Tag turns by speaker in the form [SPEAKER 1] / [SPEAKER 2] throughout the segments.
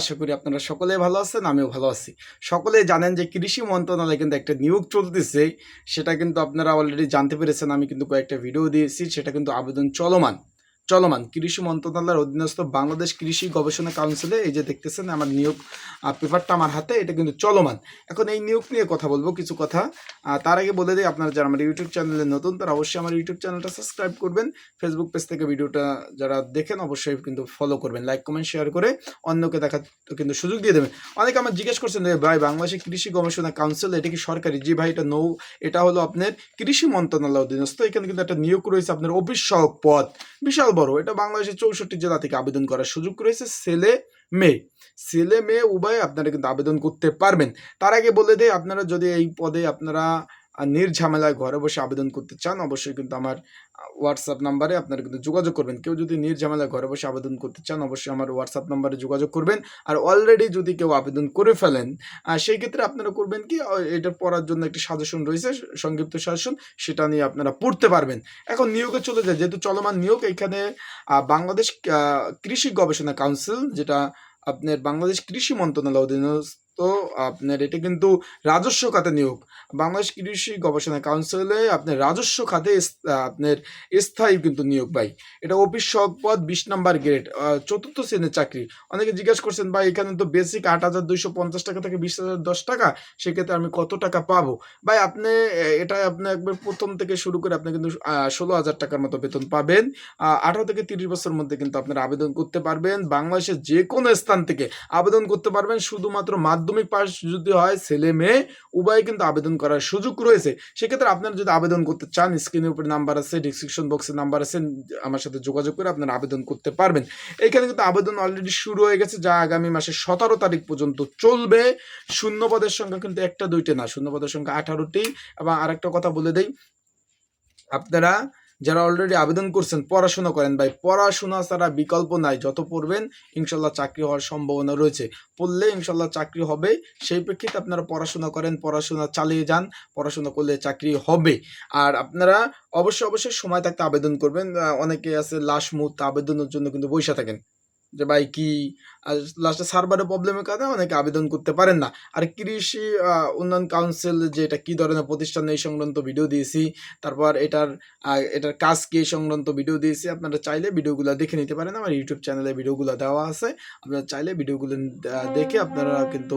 [SPEAKER 1] আশা করি আপনারা সকলে ভালো আছেন, আমিও ভালো আছি। সকলে জানেন যে কৃষি মন্ত্রণালয়ে কিন্তু একটা নিয়োগ চলতেছে, সেটা কিন্তু আপনারা অলরেডি জানতে পেরেছেন, আমি কিন্তু কয়েকটা ভিডিও দিয়েছি, সেটা কিন্তু আবেদন চলমান। চলমান। কৃষি মন্ত্রণালয়ের অধীনস্থ বাংলাদেশ কৃষি গবেষণা কাউন্সিলে এই যে দেখতেছেন, আমার নিয়োগ পেপারটা আমার হাতে, এটা কিন্তু চলমান। এখন এই নিয়োগ নিয়ে কথা বলব কিছু কথা। তার আগে বলে দিই, আপনারা যারা আমার ইউটিউব চ্যানেলে নতুন, তারা অবশ্যই আমার ইউটিউব চ্যানেলটা সাবস্ক্রাইব করবেন। ফেসবুক পেজ থেকে ভিডিওটা যারা দেখেন, অবশ্যই কিন্তু ফলো করবেন। লাইক কমেন্ট শেয়ার করে অন্যকে দেখার কিন্তু সুযোগ দিয়ে দেবেন। অনেকে আমার জিজ্ঞেস করছেন যে, ভাই বাংলাদেশের কৃষি গবেষণা কাউন্সিল, এটা কি সরকারি? জি ভাই, এটা নৌ, এটা হলো আপনার কৃষি মন্ত্রণালয় অধীনস্থ। এখানে কিন্তু একটা নিয়োগ রয়েছে আপনার অফিস সহক পদ। বিশাল বড়, এটা বাংলাদেশের চৌষট্টি জেলা থেকে আবেদন করার সুযোগ রয়েছে, ছেলে, মেয়ে। ছেলে, মেয়ে উভয় আপনারা কিন্তু আবেদন করতে পারবেন। তার আগে বলে দেয় আপনারা যদি এই পদে আপনারা নির্ঝামেলায় ঘরে বসে আবেদন করতে চান, অবশ্যই কিন্তু আমার হোয়াটসঅ্যাপ নাম্বারে আপনারা কিন্তু যোগাযোগ করবেন। কেউ যদি নির্ঝামেলায় ঘরে বসে আবেদন করতে চান, অবশ্যই আমার হোয়াটসঅ্যাপ নাম্বারে যোগাযোগ করবেন। আর অলরেডি যদি কেউ আবেদন করে ফেলেন সেই ক্ষেত্রে আপনারা করবেন কি এটা পড়ার জন্য একটি সাজেশন রয়েছে, সংক্ষিপ্ত সাজেশন সেটা নিয়ে আপনারা পড়তে পারবেন। এখন নিয়োগে চলে যায়, যেহেতু চলমান নিয়োগ, এখানে বাংলাদেশ কৃষি গবেষণা কাউন্সিল যেটা আপনার বাংলাদেশ কৃষি মন্ত্রণালয় অধীনস্থ আপনার এটা কিন্তু রাজস্ব খাতে নিয়োগ। বাংলাদেশ কৃষি গবেষণা কাউন্সিলে আপনার রাজস্ব খাতে আপনার স্থায়ী কিন্তু নিয়োগ ভাই। এটা অফিস সহক পদ বিশ নাম্বার গ্রেড চতুর্থ শ্রেণির চাকরি। অনেকে জিজ্ঞাসা করছেন, ভাই, এখানে তো বেসিক আট হাজার দুইশো পঞ্চাশ টাকা থেকে বিশ হাজার দশ টাকা, সেক্ষেত্রে আমি কত টাকা পাবো? ভাই, আপনি এটা আপনি একবার প্রথম থেকে শুরু করে আপনি কিন্তু ষোলো হাজার টাকার মতো বেতন পাবেন। আঠারো থেকে তিরিশ বছরের মধ্যে কিন্তু আপনারা আবেদন করতে পারবেন। বাংলাদেশের যে কোনো স্থান থেকে আবেদন করতে পারবেন। শুধুমাত্র মাধ্যমিক পাস যদি হয়, ছেলে মেয়ে, উভয় কিন্তু আবেদন করার সুযোগ রয়েছে। সেক্ষেত্রে আপনারা যদি আবেদন করতে চান স্ক্রিনের উপরে নাম্বার আছে ডিসক্রিপশন বক্সে নাম্বার আছে, আমার সাথে যোগাযোগ করে আপনারা আবেদন করতে পারবেন। এইখানে কিন্তু আবেদন অলরেডি শুরু হয়ে গেছে, যা আগামী মাসের সতেরো তারিখ পর্যন্ত চলবে। শূন্য পদের সংখ্যা কিন্তু একটা দুইটা না, শূন্য পদের সংখ্যা আঠারোটি। এবং আরেকটা কথা বলে দেই, আপনারা যারা অলরেডি আবেদন করছেন, পড়াশোনা করেন ভাই, পড়াশোনা ছাড়া বিকল্প নাই। যত পড়বেন, ইনশাল্লাহ চাকরি হওয়ার সম্ভাবনা রয়েছে। পড়লে ইনশাল্লাহ চাকরি হবে, সেই প্রেক্ষিতে আপনারা পড়াশোনা করেন, পড়াশোনা চালিয়ে যান, পড়াশোনা করলে চাকরি হবে। আর আপনারা অবশ্যই অবশ্যই সময় থাকতে আবেদন করবেন। অনেকে আছে লাস্ট মুহূর্তে আবেদনের জন্য কিন্তু বৈশা থাকেন। যে ভাই কি লাস্টে সার্ভারের প্রবলেমের কারণে অনেকে আবেদন করতে পারেন না। আর কৃষি উন্নয়ন কাউন্সিল যে এটা কী ধরনের প্রতিষ্ঠান, এই সংক্রান্ত ভিডিও দিয়েছি। তারপর এটার এটার কাজ কি, এই সংক্রান্ত ভিডিও দিয়েছি। আপনারা চাইলে ভিডিওগুলো দেখে নিতে পারেন। আমার ইউটিউব চ্যানেলে ভিডিওগুলো দেওয়া আছে। আপনারা চাইলে ভিডিওগুলো দেখে আপনারা কিন্তু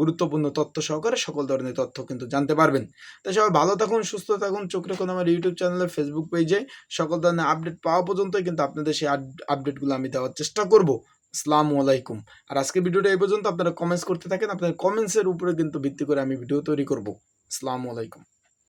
[SPEAKER 1] গুরুত্বপূর্ণ তথ্য সহকারে সকল ধরনের তথ্য কিন্তু জানতে পারবেন। তাই সবাই ভালো থাকুন, সুস্থ থাকুন, চোখ রাখুন আমার ইউটিউব চ্যানেলে ফেসবুক পেজে সকল ধরনের আপডেট পাওয়া পর্যন্তই কিন্তু আপনাদের সেই আপডেটগুলো আমি দেওয়ার চেষ্টা করব। আসসালামু আলাইকুম। আর আজকে ভিডিওটা এই পর্যন্ত। আপনারা কমেন্টস করতে থাকেন। আপনাদের কমেন্টসের উপরে কিন্তু ভিত্তি করে আমি ভিডিও তৈরি করব। আসসালামু আলাইকুম।